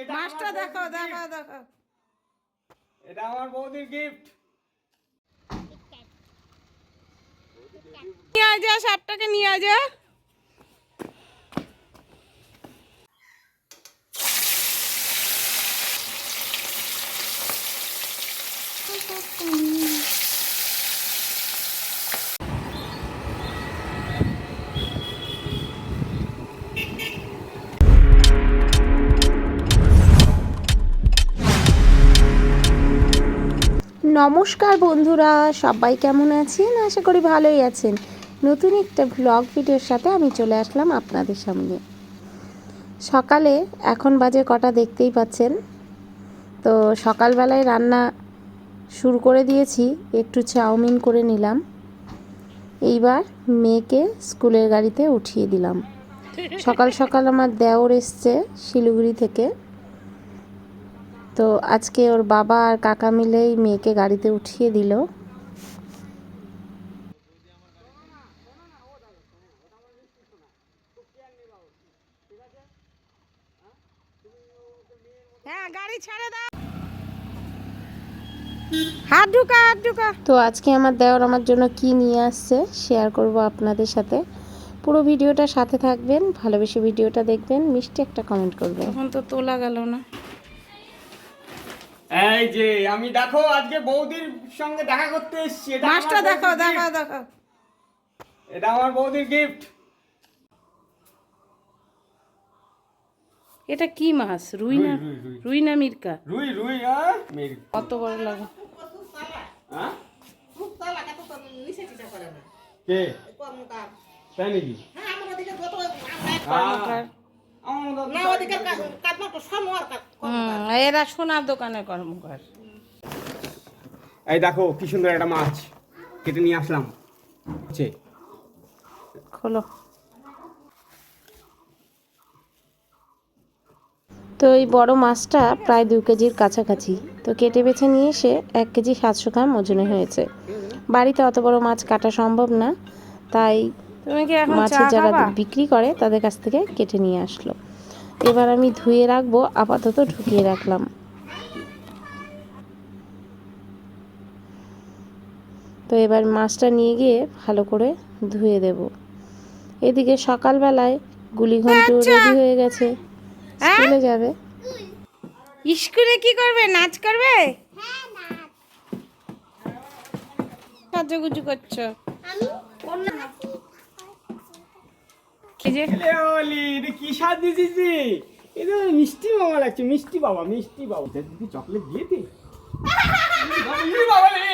এটা মাছটা আমার দেখো বৌদির দেখো দেখো। এটা আমার বৌদির গিফট নিয়ে আয় যা সাপটাকে নিয়ে আয় যা। নমস্কার বন্ধুরা, সবাই কেমন আছেন? আশা করি ভালোই আছেন। নতুন একটা ভ্লগ ভিডিওর সাথে আমি চলে আসলাম আপনাদের সামনে। সকালে এখন বাজে কটা দেখতেই পাচ্ছেন। তো সকালবেলায় রান্না শুরু করে দিয়েছি, একটু চাউমিন করে নিলাম। এইবার মেয়েকে স্কুলের গাড়িতে উঠিয়ে দিলাম। সকাল সকাল আমার দেওর এসছে শিলিগুড়ি থেকে। তো আজকে ওর বাবা আর কাকা মিলেই মেয়েকে গাড়িতে উঠিয়ে দিল। হ্যাঁ গাড়ি ছেড়ে দাও। হাত ঢুকা হাত ঢুকা। তো আজকে আমার দেওর আমার জন্য কি নিয়ে আসছে শেয়ার করব আপনাদের সাথে। পুরো ভিডিওটা সাথে থাকবেন ভালোবেসে ভিডিওটা দেখবেন মিষ্টি একটা কমেন্ট করবেন। এখন তো তোলা গেল না। এই যে আমি দেখো আজকে বৌদির সঙ্গে দেখা করতে এসেছি। এটা আমার মাছটা দেখো দেখো দেখো। এটা আমার বৌদির গিফট এটা কি মাছ? রুই না রুই, না মির্কা। রুই রুই হ্যাঁ কত বড় লাগে? হ্যাঁ কে? তাই নাকি? কর্মকার। আমার হুম এরা সোনার দোকানে কর্মকার এই দেখো কি সুন্দর একটা মাছ কেটে নিয়ে আসলাম। খোলো। তো এই বড় মাছটা প্রায় দু কেজির কাছাকাছি। তো কেটে বেছে নিয়ে এসে এক কেজি সাতশো গ্রাম ওজনে হয়েছে। বাড়িতে অত বড় মাছ কাটা সম্ভব না তাই তুমি কি এখন মাছের যারা বিক্রি করে তাদের কাছ থেকে কেটে নিয়ে আসলো। এবার আমি ধুয়ে রাখব আপাতত ঢুকিয়ে রাখলাম। তো এবার মাছটা নিয়ে গিয়ে ভালো করে ধুয়ে দেব। এদিকে সকালবেলায় গুলিঘন্টু রেডি হয়ে গেছে। স্কুলে যাবে। স্কুলে কি করবে? নাচ করবে? সাজুগুজু করছ? কি যে? এলে ওলি এটা কি স্বাদ দিয়েছিস রে? এটা মিষ্টি লাগছে মিষ্টি বাবা মিষ্টি বাবা। এটা দিদি চকলেট দিয়ে দে। বাবা রে,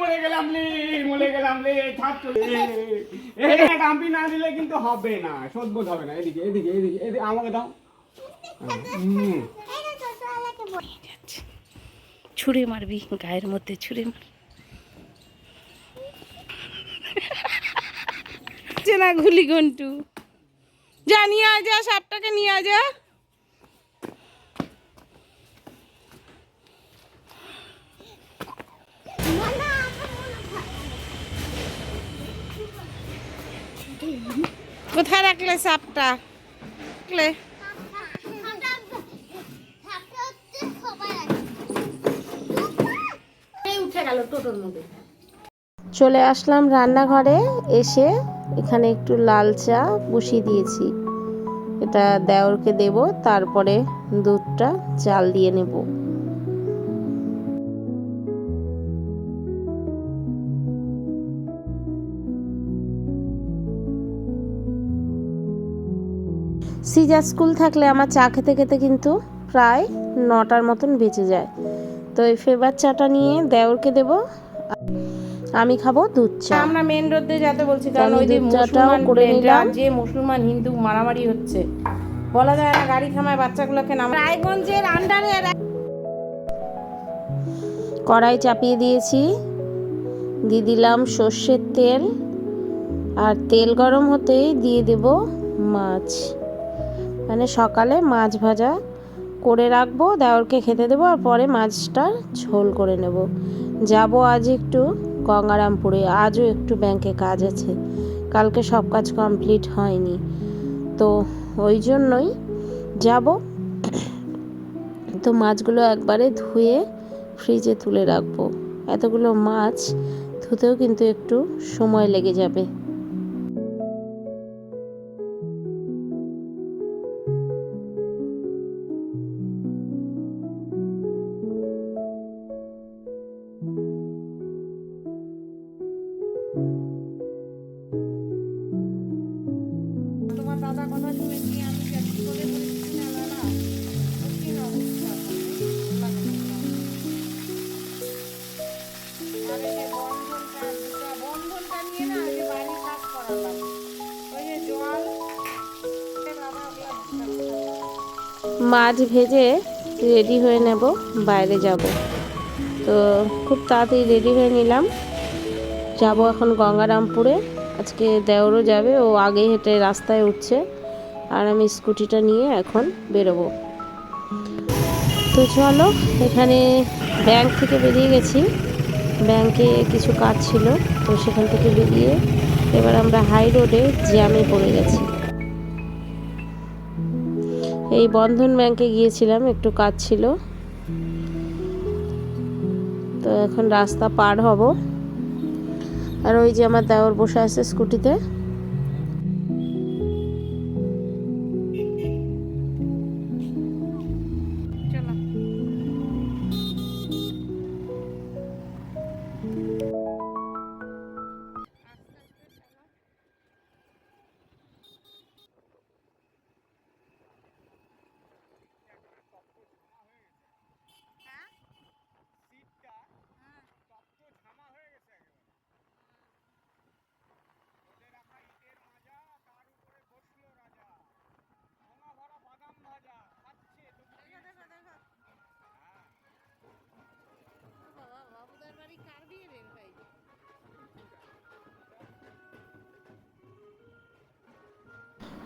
মরে গেলাম রে মরে গেলাম রে ছাড় চলে। না দিলে কিন্তু হবে না সদবোধ হবে না। এদিকে এদিকে এদিকে এদিকে আমাকে দাও। ছুঁড়ে মারবি গায়ের মধ্যে ছুঁড়ে মার। চেনা গুলি ঘন্টু যা নিয়ে আয় যা সাপটাকে নিয়ে আয় যা। কোথায় রাখলে সাপটা? রাখলে। চলে আসলাম রান্নাঘরে এসে এখানে একটু লাল চা বসিয়ে দিয়েছি। এটা দেওরকে দেব, তারপরে দুধটা চাল দিয়ে নেব। সিজা স্কুল থাকলে আমার চা খেতে খেতে কিন্তু প্রায় নটার মতন বেঁচে যায়। তো এই ফেভার চাটা নিয়ে দেওরকে দেব। আমি খাব দুধ চা। আমরা মেন রোড দিয়ে যেতে বলছি কারণ ওই যে মুসলমান করে নিলাম। যে মুসলমান হিন্দু মারামারি হচ্ছে। বলা যায় না গাড়ি থামায় বাচ্চাগুলোকে নাম রায়গঞ্জের আন্ডারে কড়াই চাপিয়ে দিয়েছি। দিয়ে দিলাম সর্ষের তেল। আর তেল গরম হতেই দিয়ে দেব মাছ। মানে সকালে মাছ ভাজা করে রাখব দেওরকে খেতে দেবো আর পরে মাছটার ঝোল করে নেব। যাব আজ একটু। গঙ্গারামপুরে। আজও একটু ব্যাংকে কাজ আছে। কালকে সব কাজ কমপ্লিট হয়নি। তো ওই জন্যই যাব। তো মাছগুলো একবারে ধুয়ে ফ্রিজে তুলে রাখব। এতগুলো মাছ ধুতেও কিন্তু একটু সময় লেগে যাবে। মাছ ভেজে রেডি হয়ে নেব, বাইরে যাব। তো খুব তাড়াতাড়ি রেডি হয়ে নিলাম। যাব এখন গঙ্গারামপুরে। আজকে দেওরও যাবে, ও আগে হেঁটে রাস্তায় উঠছে। আর আমি স্কুটিটা নিয়ে এখন বেরোবো। তো চলো, এখানে ব্যাংক থেকে বেরিয়ে গেছি। ব্যাংকে কিছু কাজ ছিল, তো সেখান থেকে বেরিয়ে এবার আমরা হাই রোডে জ্যামে পড়ে গেছি। এই বন্ধন ব্যাংকে গিয়েছিলাম, একটু কাজ ছিল। তো এখন রাস্তা পার হব। আর ওই যে আমার দেওর বসে আছে স্কুটিতে।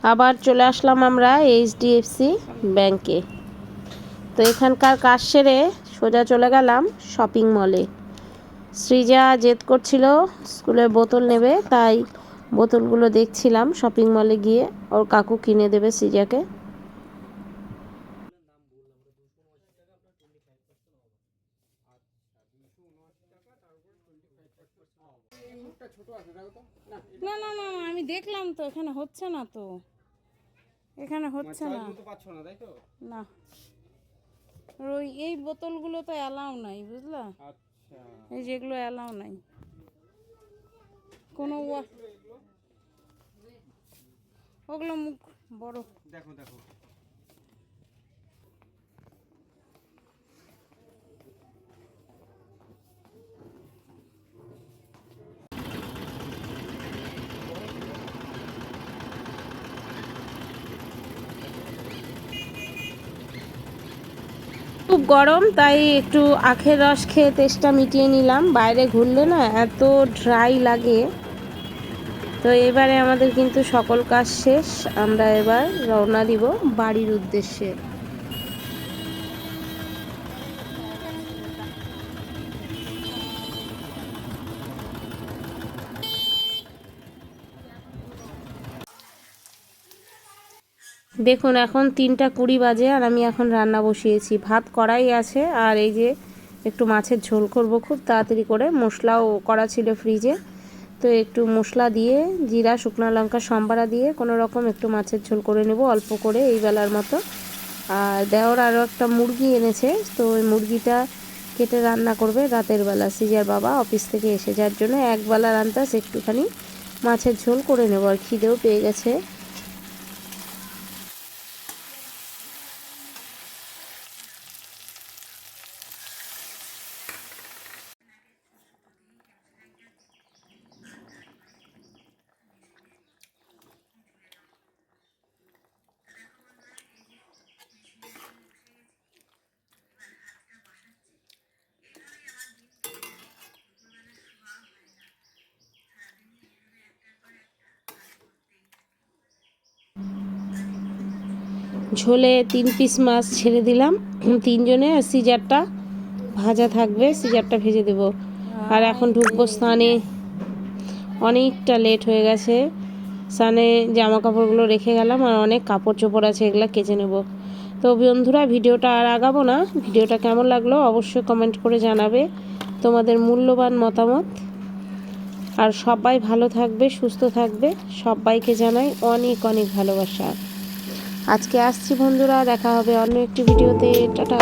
আবার চলে আসলাম আমরা এইচডিএফসি ব্যাংকে। তো এখানকার কাজ সেরে সোজা চলে গেলাম শপিং মলে। সৃজা জেদ করছিল স্কুলের বোতল নেবে তাই বোতলগুলো দেখছিলাম শপিং মলে গিয়ে। ওর কাকু কিনে দেবে সৃজাকে। না না না, আমি দেখলাম তো এখানে হচ্ছে না তো। এখানে হচ্ছে না। না ওই এই বোতলগুলো তো অ্যালাউ নাই বুঝলা? আচ্ছা। এই যেগুলো অ্যালাউ নাই। কোনো ওগুলো মুখ বড়। দেখো দেখো। গরম, তাই একটু আখের রস খেয়ে তেষ্টা মিটিয়ে নিলাম। বাইরে ঘুরলে না এত ড্রাই লাগে। তো এবারে আমাদের কিন্তু সকল কাজ শেষ। আমরা এবার রওনা দিব বাড়ির উদ্দেশ্যে। দেখুন, এখন তিনটা কুড়ি বাজে আর আমি এখন রান্না বসিয়েছি। ভাত করাই আছে আর এই যে একটু মাছের ঝোল করব খুব তাড়াতাড়ি করে। মশলাও করা ছিল ফ্রিজে। তো একটু মশলা দিয়ে, জিরা, শুকনো লঙ্কা, সম্বারা দিয়ে কোনো রকম একটু মাছের ঝোল করে নেব অল্প করে এই বেলার মতো। আর দেওয়ার আরও একটা মুরগি এনেছে, তো ওই মুরগিটা কেটে রান্না করবে রাতের বেলা। সিজার বাবা অফিস থেকে এসে যার জন্য একবেলা রান্তাস, একটুখানি মাছের ঝোল করে নেব। আর খিদেও পেয়ে গেছে। ঝোলে তিন পিস মাছ ছেড়ে দিলাম। তিনজনে আর সিজারটা ভাজা থাকবে, সিজারটা ভেজে দেব। আর এখন ঢুকবো স্নানে। অনেকটা লেট হয়ে গেছে। স্নানে জামা কাপড়গুলো রেখে গেলাম আর অনেক কাপড় চোপড় আছে, এগুলো কেচে নেব। তো বন্ধুরা, ভিডিওটা আর আগাবো না। ভিডিওটা কেমন লাগল অবশ্যই কমেন্ট করে জানাবে তোমাদের মূল্যবান মতামত। আর সবাই ভালো থাকবে, সুস্থ থাকবে। সবাইকে জানাই অনেক অনেক ভালোবাসা। আজকে আসছি বন্ধুরা দেখা হবে অন্য একটি ভিডিওতে। টাটা।